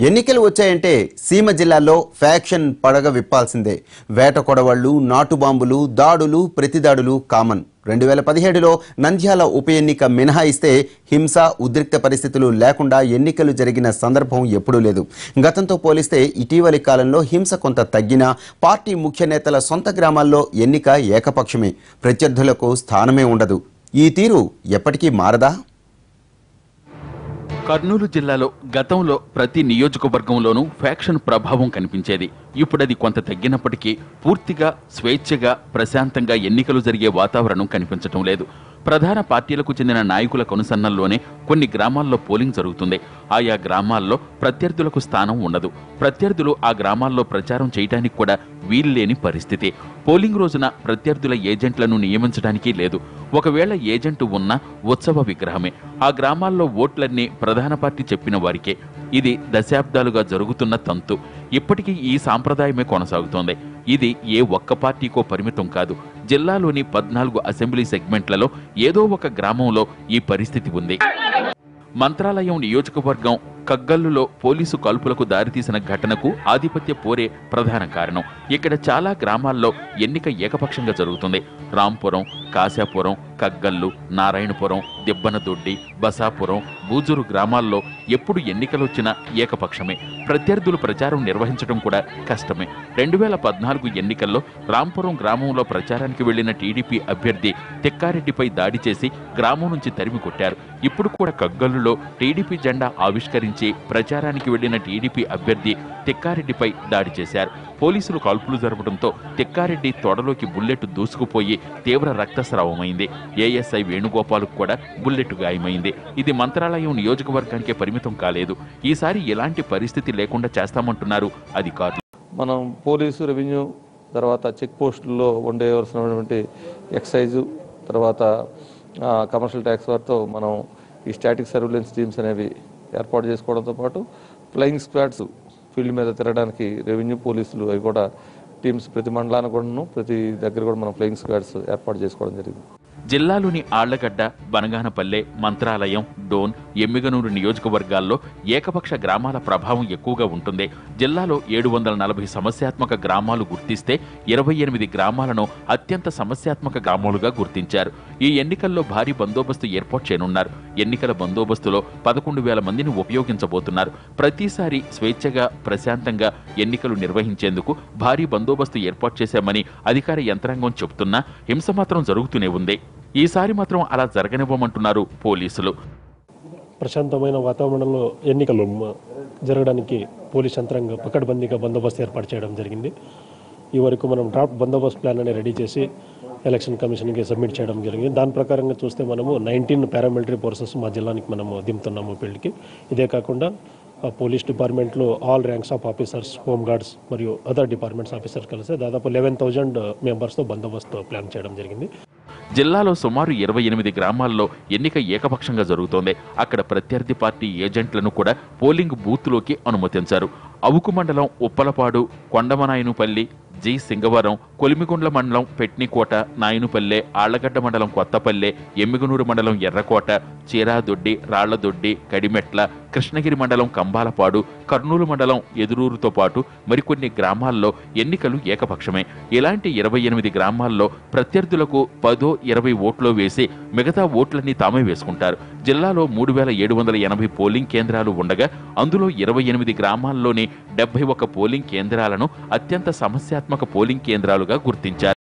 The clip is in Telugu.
ఎన్నికలు వచ్చాయంటే సీమ జిల్లాల్లో ఫ్యాక్షన్ పడగ విప్పాల్సిందే. వేట కొడవళ్ళు నాటు బాంబులు దాడులు ప్రతిదాడులు కామన్. రెండు వేల పదిహేడులో నంద్యాల ఉప ఎన్నిక మినహాయిస్తే హింస ఉద్రిక్త పరిస్థితులు లేకుండా ఎన్నికలు జరిగిన సందర్భం ఎప్పుడూ లేదు. గతంతో పోలిస్తే ఇటీవలి కాలంలో హింస కొంత తగ్గినా పార్టీ ముఖ్య నేతల సొంత గ్రామాల్లో ఎన్నిక ఏకపక్షమే. ప్రత్యర్థులకు స్థానమే ఉండదు. ఈ తీరు ఎప్పటికీ మారదా? కర్నూలు జిల్లాలో గతంలో ప్రతి నియోజకవర్గంలోనూ ఫ్యాక్షన్ ప్రభావం కనిపించేది. ఇప్పుడది కొంత తగ్గినప్పటికీ పూర్తిగా స్వేచ్ఛగా ప్రశాంతంగా ఎన్నికలు జరిగే వాతావరణం కనిపించటం లేదు. ప్రధాన పార్టీలకు చెందిన నాయకుల కనుసన్నల్లోనే కొన్ని గ్రామాల్లో పోలింగ్ జరుగుతుంది. ఆయా గ్రామాల్లో ప్రత్యర్థులకు స్థానం ఉండదు. ప్రత్యర్థులు ఆ గ్రామాల్లో ప్రచారం చేయడానికి కూడా వీల్లేని పరిస్థితి. పోలింగ్ రోజున ప్రత్యర్థుల ఏజెంట్లను నియమించడానికి లేదు. ఒకవేళ ఏజెంట్ ఉన్నా ఉత్సవ విగ్రహమే. ఆ గ్రామాల్లో ఓట్లన్నీ ప్రధాన పార్టీ చెప్పిన వారికే. ఇది దశాబ్దాలుగా జరుగుతున్న తంతు. ఇప్పటికీ ఈ సాంప్రదాయమే కొనసాగుతోంది. ఇది ఏ ఒక్క పార్టీకో పరిమితం కాదు. జిల్లాలోని పద్నాలుగు అసెంబ్లీ సెగ్మెంట్లలో ఏదో ఒక గ్రామంలో ఈ పరిస్థితి ఉంది. మంత్రాలయం నియోజకవర్గం కగ్గల్లులో పోలీసు కాల్పులకు దారితీసిన ఘటనకు ఆధిపత్య పోరే ప్రధాన కారణం. ఇక్కడ చాలా గ్రామాల్లో ఎన్నిక ఏకపక్షంగా జరుగుతుంది. రాంపురం కాశాపురం కగ్గల్లు నారాయణపురం దిబ్బనదొడ్డి బసాపురం బూజూరు గ్రామాల్లో ఎప్పుడు ఎన్నికలొచ్చినా ఏకపక్షమే. ప్రత్యర్థులు ప్రచారం నిర్వహించడం కూడా కష్టమే. రెండు వేల పద్నాలుగు ఎన్నికల్లో రాంపురం గ్రామంలో ప్రచారానికి వెళ్ళిన టీడీపీ అభ్యర్థి తిక్కారెడ్డిపై దాడి చేసి గ్రామం నుంచి తరిమి కొట్టారు. ఇప్పుడు కూడా కగ్గల్లులో టీడీపీ జెండా ఆవిష్కరించి ప్రచారానికి వెళ్ళిన టీడీపీ అభ్యర్థి తిక్కారెడ్డిపై దాడి చేశారు. పోలీసులు కాల్పులు జరపడంతో తిక్కారెడ్డి తొడలోకి బుల్లెట్ దూసుకుపోయి తీవ్ర రక్తస్రావమైంది. ఏఎస్ఐ వేణుగోపాల్కు కూడా బుల్లెట్ గాయమైంది. ఇది మంత్రాలయం నియోజకవర్గానికే పరిమితం కాలేదు. ఈసారి ఎలాంటి పరిస్థితి లేకుండా చేస్తామంటున్నారు అధికారులు. మనం పోలీసు రెవెన్యూ తర్వాత చెక్ పోస్టుల్లో ఉండేవలసినటువంటి ఎక్సైజు తర్వాత కమర్షియల్ ట్యాక్స్ వారితో మనం ఈ స్టాటిక్ సర్వేలెన్స్ టీమ్స్ అనేవి ఏర్పాటు చేసుకోవడంతో పాటు ఫ్లయింగ్ స్క్వాడ్స్ ఫీల్డ్ మీద తిరగడానికి రెవెన్యూ పోలీసులు అవి కూడా టీమ్స్ ప్రతి మండలానికి కూడాను ప్రతి దగ్గర కూడా మనం ఫ్లయింగ్ స్క్వాడ్స్ ఏర్పాటు చేసుకోవడం జరిగింది. జిల్లాలోని ఆళ్ళగడ్డ బనగానపల్లె మంత్రాలయం డోన్ ఎమ్మిగనూరు నియోజకవర్గాల్లో ఏకపక్ష గ్రామాల ప్రభావం ఎక్కువగా ఉంటుంది. జిల్లాలో ఏడు వందల నలభై సమస్యాత్మక గ్రామాలు గుర్తిస్తే ఇరవై ఎనిమిది గ్రామాలను అత్యంత సమస్యాత్మక గ్రామాలుగా గుర్తించారు. ఈ ఎన్నికల్లో భారీ బందోబస్తు ఏర్పాటు చేయనున్నారు. ఎన్నికల బందోబస్తులో పదకొండు వేల మందిని ఉపయోగించబోతున్నారు. ప్రతిసారి స్వేచ్ఛగా ప్రశాంతంగా ఎన్నికలు నిర్వహించేందుకు భారీ బందోబస్తు ఏర్పాటు చేశామని అధికార యంత్రాంగం చెబుతున్నా హింస మాత్రం జరుగుతూనే ఉంది. ఈసారి మాత్రం అలా జరగనివ్వమంటున్నారు పోలీసులు. ప్రశాంతమైన వాతావరణంలో ఎన్నికలు జరగడానికి పోలీస్ యంత్రాంగం పకడ్బందీగా బందోబస్తు ఏర్పాటు చేయడం జరిగింది. ఈ వరకు మనం డ్రాఫ్ట్ బందోబస్తు ప్లాన్ అనేది రెడీ చేసి ఎలక్షన్ కమిషన్కి సబ్మిట్ చేయడం జరిగింది. దాని ప్రకారంగా చూస్తే మనము నైన్టీన్ పారామిలిటరీ ఫోర్సెస్ మా జిల్లానికి మనము దింపుతున్నాము ఫీల్డ్కి ఇదే కాకుండా పోలీస్ డిపార్ట్మెంట్లో all ranks of officers home guards మరియు అదర్ డిపార్ట్మెంట్స్ ఆఫీసర్స్ కలిసి దాదాపు లెవెన్ థౌజండ్ మెంబర్స్తో బందోబస్తు ప్లాన్ చేయడం జరిగింది. జిల్లాలో సుమారు ఇరవై ఎనిమిది గ్రామాల్లో ఎన్నిక ఏకపక్షంగా జరుగుతోంది. అక్కడ ప్రత్యర్థి పార్టీ ఏజెంట్లను కూడా పోలింగ్ బూత్లోకి అనుమతించారు. అవుకు మండలం ఉప్పలపాడు కొండమనాయనుపల్లి జి. సింగవరం కొలిమిగుండ్ల మండలం పెట్నికోట నాయనుపల్లె ఆళ్ళగడ్డ మండలం కొత్తపల్లె ఎమ్మిగునూరు మండలం ఎర్రకోట చీరాదొడ్డి రాళ్ళదొడ్డి కడిమెట్ల కృష్ణగిరి మండలం కంబాలపాడు కర్నూలు మండలం ఎదురూరుతో పాటు మరికొన్ని గ్రామాల్లో ఎన్నికలు ఏకపక్షమే. ఇలాంటి ఇరవై ఎనిమిది గ్రామాల్లో ప్రత్యర్థులకు పదో ఇరవై ఓట్లు వేసి మిగతా ఓట్లన్నీ తామే వేసుకుంటారు. జిల్లాలో మూడు వేల ఏడు వందల ఎనభై పోలింగ్ కేంద్రాలు ఉండగా అందులో ఇరవై ఎనిమిది గ్రామాల్లోని డెబ్బై ఒక పోలింగ్ కేంద్రాలను అత్యంత సమస్యాత్మక పోలింగ్ కేంద్రాలుగా గుర్తించారు.